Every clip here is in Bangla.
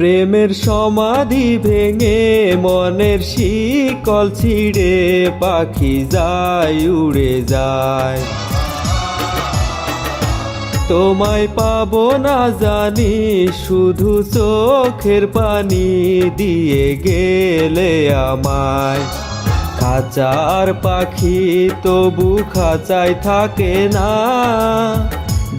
প্রেমের সমাধি ভেঙে মনের শিকল ছিঁড়ে পাখি যায়, উড়ে যায়। তোমায় পাবো না জানি, শুধু চোখের পানি দিয়ে গেলে আমায়। খাঁচার পাখি তবু খাঁচায় থাকে না।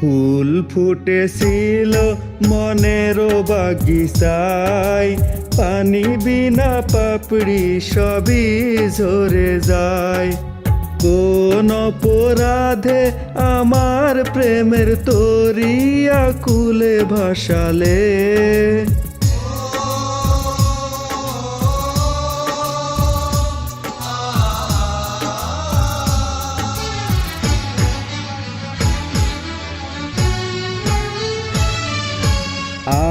ফুল ফুটেছিল মনের বাগিচায়। পানি বিনা পাপড়ি সবই ঝরে যায়। কোন অপরাধে আমার প্রেমের তরিয়া কুলে ভাসালে।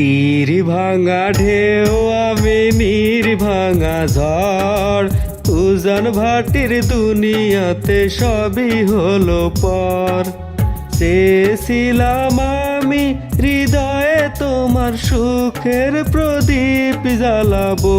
তীর ভাঙা ঢেউ আমি নীর ভাঙা ঝড়। উজান ভাটির দুনিয়াতে সবই হলো পর। চেয়েছিলাম আমি হৃদয়ে তোমার সুখের প্রদীপ জ্বালাবো।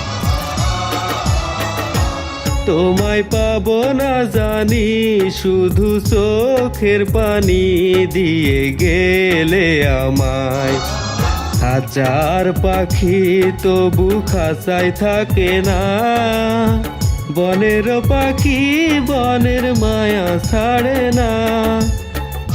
তোমায় পাব না জানি, শুধু চোখের পানি দিয়ে গেলে আমায়। হাজার পাখি তবু খাঁচায় থাকে না। বনের পাখি বনের মায়া ছাড়ে না।